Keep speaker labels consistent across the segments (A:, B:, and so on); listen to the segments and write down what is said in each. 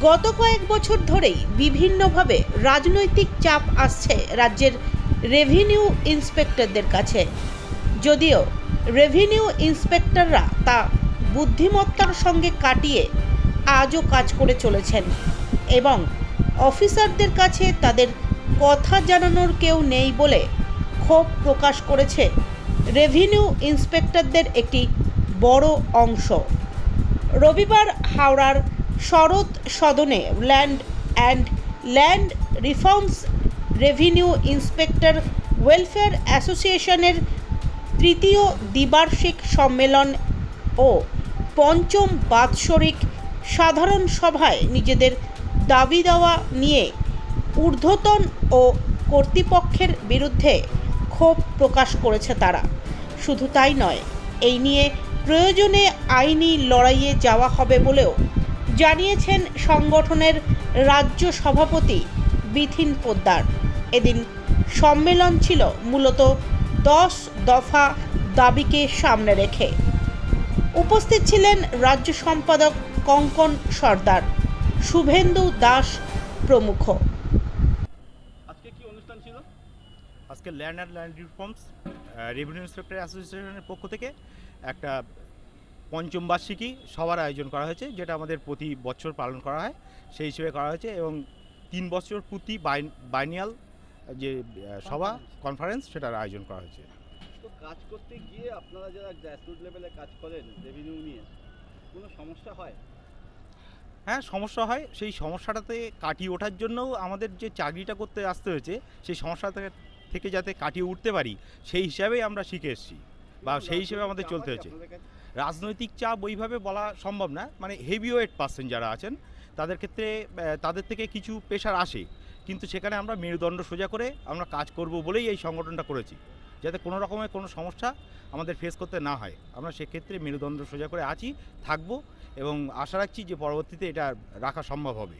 A: গত কয়েক বছর ধরেই বিভিন্নভাবে রাজনৈতিক চাপ আসছে রাজ্যের রেভিনিউ ইন্সপেক্টরদের কাছে। যদিও রেভিনিউ ইন্সপেক্টররা তা বুদ্ধিমত্তার সঙ্গে কাটিয়ে আজও কাজ করে চলেছেন এবং অফিসারদের কাছে তাদের কথা জানানোর কেউ নেই বলে ক্ষোভ প্রকাশ করেছে রেভিনিউ ইন্সপেক্টরদের একটি বড় অংশ। রবিবার হাওড়ার শরৎ সদনে land and land reforms revenue inspector welfare অ্যাসোসিয়েশনের তৃতীয় দ্বিবার্ষিক সম্মেলন ও পঞ্চম বাৎসরিক সাধারণ সভায় নিজেদের দাবি দেওয়া নিয়ে ঊর্ধ্বতন ও কর্তৃপক্ষের বিরুদ্ধে ক্ষোভ প্রকাশ করেছে তারা। শুধু তাই নয়, এই নিয়ে প্রয়োজনে আইনি লড়াইয়ে যাওয়া হবে বলেও জানিয়েছেন সংগঠনের রাজ্য সভাপতি বিথিন পোদ্দার। এদিন সম্মেলন ছিল মূলত দশ দফা দাবিকে সামনে রেখে। উপস্থিত ছিলেন রাজ্য সম্পাদক কঙ্কন সর্দার শুভেন্দু দাস প্রমুখ।
B: আজকে কি অনুষ্ঠান ছিল?
C: আজকে land and land reforms revenue inspector অ্যাসোসিয়েশনের পক্ষ থেকে একটা পঞ্চম বার্ষিকী সবার আয়োজন করা হয়েছে যেটা আমাদের প্রতি বছর পালন করা হয়। সেই হিসেবে করা হয়েছে এবং তিন বছর প্রতি বাইনিয়াল যে সভা কনফারেন্স সেটার আয়োজন করা হয়েছে।
B: তো কাজ করতে গিয়ে আপনারা যারা গ্রাসরুট লেভেলে কাজ করেন রেভিনিউ নিয়ে কোনো সমস্যা হয়?
C: হ্যাঁ সমস্যা হয়। সেই সমস্যাটাতে কাটিয়ে ওঠার জন্যও আমাদের যে চাকরিটা করতে আসতে হয়েছে সেই সমস্যা থেকে- যাতে কাটিয়ে উঠতে পারি সেই হিসাবেই আমরা শিখে এসেছি। বা সেই হিসেবে আমাদের চলতে হয়েছে? রাজনৈতিক চাপ ওইভাবে বলা সম্ভব না। মানে হেভিওয়েট পার্সন যারা আছেন তাদের ক্ষেত্রে তাদের থেকে কিছু প্রেশার আসে। কিন্তু সেখানে আমরা মেরুদণ্ড সোজা করে আমরা কাজ করব বলেই এই সংগঠনটা করেছি। যাতে কোনো রকমের কোনো সমস্যা আমাদের ফেস করতে না হয়। আমরা সেক্ষেত্রে মেরুদণ্ড সোজা করে আছি থাকব এবং আশা রাখছি যে পরবর্তীতে এটা রাখা সম্ভব হবে।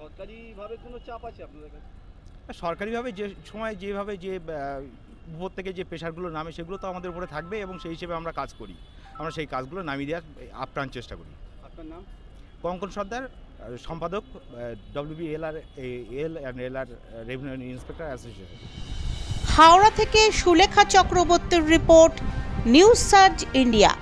B: সরকারিভাবে কোনো চাপ আছে আপনাদের কাছে?
C: সরকারিভাবে যে সময় যেভাবে যে উপর থেকে যে প্রেশারগুলো নামে সেগুলো তো আমাদের উপরে থাকবে এবং সেই হিসেবে আমরা কাজ করি। আমরা সেই কাজগুলো নামিয়ে দেওয়ার আপ্রাণ চেষ্টা করি।
B: আপনার নাম?
C: কঙ্কন সর্দার সম্পাদক W B L R L and L R revenue inspector association
A: Howrah থেকে সুলেখা চক্রবর্তীর রিপোর্ট নিউজ সার্চ ইন্ডিয়া।